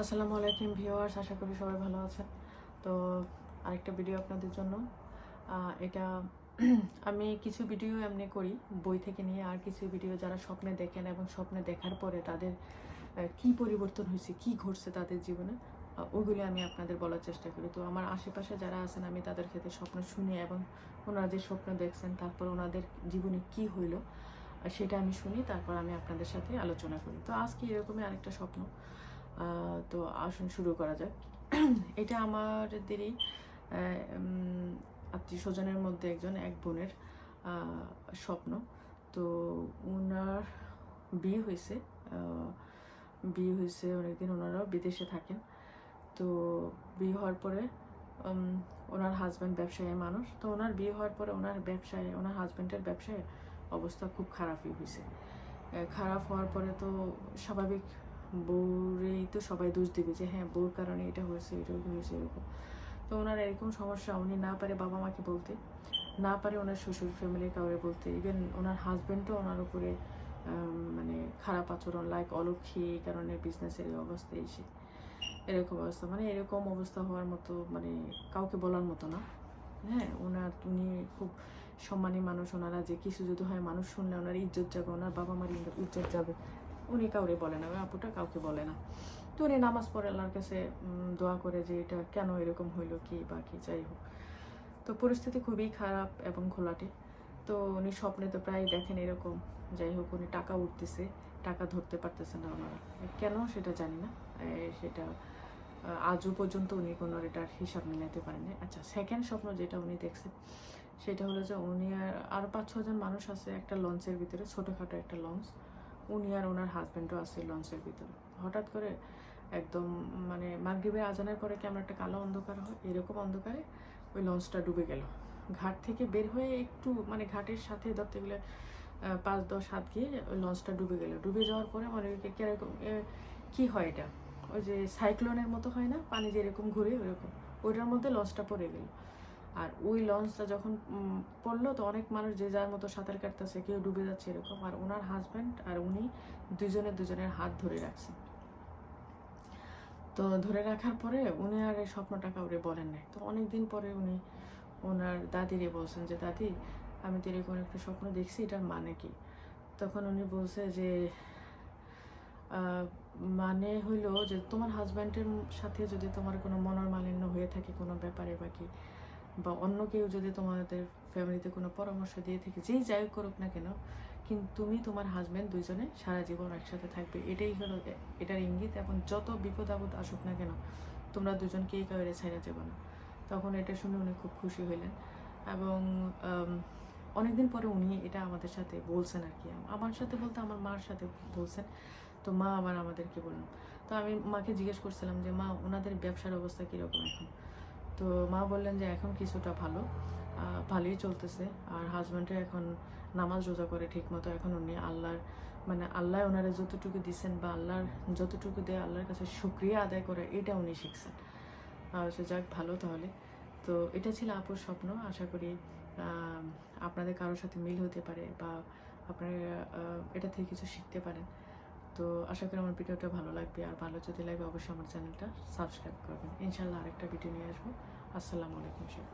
আসসালামু আলাইকুম ভিউয়ার্স আশা করি সবাই ভালো আছেন। তো আরেকটা ভিডিও আপনাদের জন্য। এটা আমি কিছু ভিডিও এমনি করি বই থেকে নিয়ে আর কিছু ভিডিও যারা স্বপ্নে দেখেন এবং স্বপ্নে দেখার পরে তাদের কি পরিবর্তন হয়েছে কি ঘটছে তাদের জীবনে আহ, ওইগুলি আমি আপনাদের বলার চেষ্টা করি। তো আমার আশেপাশে যারা আছেন আমি তাদের ক্ষেত্রে স্বপ্ন শুনি এবং ওনারা যে স্বপ্ন দেখছেন তারপর ওনাদের জীবনে কি হইল সেটা আমি শুনি তারপর আমি আপনাদের সাথে আলোচনা করি। তো আজকে এরকমই আরেকটা স্বপ্ন। তো আসুন শুরু করা যাক। এটা আমাদেরই আত্মীয় স্বজনের মধ্যে একজন, এক বোনের স্বপ্ন। তো ওনার বিয়ে হয়েছে বিয়ে হয়েছে অনেকদিন ওনারাও বিদেশে থাকেন। তো বিয়ে হওয়ার পরে ওনার হাজব্যান্ড ব্যবসায়ী মানুষ। তো ওনার বিয়ে হওয়ার পরে ওনার ব্যবসায়, ওনার হাজব্যান্ডের ব্যবসায় অবস্থা খুব খারাপই হয়েছে। খারাপ হওয়ার পরে তো স্বাভাবিক বউরেই তো সবাই দোষ দিবে যে হ্যাঁ বউর কারণে এটা হয়েছে এটা হয়েছে, এরকম। তো ওনার এরকম সমস্যা, উনি না পারে বাবা মাকে বলতে, না পারে ওনার শ্বশুর ফ্যামিলির কাউরে বলতে। ইভেন ওনার হাজব্যান্ডও ওনার উপরে মানে খারাপ আচরণ লাইক অলক্ষী, এই কারণে বিজনেসের এই অবস্থায় এসে এরকম অবস্থা। মানে এরকম অবস্থা হওয়ার মতো মানে কাউকে বলার মতো না। হ্যাঁ ওনার, উনি খুব সম্মানী মানুষ, ওনারা যে কিছু যদি হয় মানুষ শুনলে ওনার ইজ্জত যাবে, ওনার বাবা মার ইজ্জত যাবে। উনি কাউরে বলে না, ওই আপুটা কাউকে বলে না। তো উনি নামাজ পড়ে আল্লাহর কাছে দোয়া করে যে এটা কেন এরকম হইল, কি বা কি যাই হোক। তো পরিস্থিতি খুবই খারাপ এবং ঘোলাটে। তো উনি স্বপ্নে তো প্রায় দেখেন এরকম, যাই হোক উনি টাকা উঠতেছে, টাকা ধরতে পারতেছে না ওনারা। কেন সেটা জানি না সেটা আজও পর্যন্ত উনি কোনো এটার হিসাব মিলাতে পারেনি আচ্ছা সেকেন্ড স্বপ্ন যেটা উনি দেখছেন, সেটা হলো যে উনি আর আরও পাঁচ ছজন মানুষ আছে, একটা লঞ্চের ভিতরে, ছোটোখাটো একটা লঞ্চ। উনি আর ওনার হাজব্যান্ডও আছে লঞ্চের ভিতরে। হঠাৎ করে একদম মানে মাগরিবের আজানের পরে কেমন একটা কালো অন্ধকার হয়? এরকম অন্ধকারে ওই লঞ্চটা ডুবে গেল। ঘাট থেকে বের হয়ে একটু মানে ঘাটের সাথে ধরতে গেলে পাঁচ দশ হাত গিয়ে ওই লঞ্চটা ডুবে গেল। ডুবে যাওয়ার পরে মানে কীরকম কি হয় এটা? ওই যে সাইক্লোনের মতো হয় না? পানি যেরকম ঘুরে ওরকম। ওইটার মধ্যে লঞ্চটা পড়ে গেল। আর ওই লঞ্চটা যখন পড়ল, তো অনেক মানুষ যে যার মতো সাঁতার কাটতেছে, কেউ ডুবে যাচ্ছে এরকম। আর ওনার হাজব্যান্ড আর উনি দুজনে দুজনের হাত ধরে রাখছেন তো ধরে রাখার পরে উনি আর এই স্বপ্নটা কাউরে বলেন নাই। তো অনেকদিন পরে উনি ওনার দাদিরে বলছেন যে, দাদি, আমি তো এরকম একটা স্বপ্ন দেখছি, এটার মানে কি? তখন উনি বলছে যে মানে হইল যে, তোমার হাজব্যান্ডের সাথে যদি তোমার কোনো মনোমালিন্য হয়ে থাকে কোনো ব্যাপারে বা কি বা অন্য কেউ যদি তোমাদের ফ্যামিলিতে কোনো পরামর্শ দিয়ে থাকে, যেই যাই করুক না কেন, কিন্তু তুমি তোমার হাজব্যান্ড দুইজনে সারা জীবন একসাথে থাকবে। এটাই হলো এটার ইঙ্গিত এবং যত বিপদ আপদ আসুক না কেন, তোমরা দুজন কেই কাউরে ছেড়ে যাবে না। তখন এটা শুনে উনি খুব খুশি হইলেন এবং অনেকদিন পরে উনি এটা আমাদের সাথে বলছেন আর কি। আমার সাথে বলতে আমার মার সাথে বলছেন, তো মা আবার আমাদেরকে বলল। তো আমি মাকে জিজ্ঞেস করছিলাম যে, মা, ওনাদের ব্যবসার অবস্থা কীরকম এখন? তো মা বললেন যে এখন কিছুটা ভালো ভালোই চলতেছে। আর হাজব্যান্ডের এখন নামাজ রোজা করে ঠিক মতো এখন উনি আল্লাহর মানে আল্লাহ ওনারা যতটুকু দিচ্ছেন বা আল্লাহর যতটুকু দেয় আল্লাহর কাছে শুক্রিয়া আদায় করে এটা উনি শিখছেন। সে যাক, ভালো তাহলে। তো এটা ছিল আপুর স্বপ্ন। আশা করি আপনাদের কারোর সাথে মিল হতে পারে বা আপনারা এটা থেকে কিছু শিখতে পারেন। তো আশা করি আমার ভিডিওটা ভালো লাগবে। আর ভালো যদি লাগে অবশ্যই আমার চ্যানেলটা সাবস্ক্রাইব করবেন। ইনশাল্লাহ আরেকটা ভিডিও নিয়ে আসব। আসসালামু আলাইকুম শেখ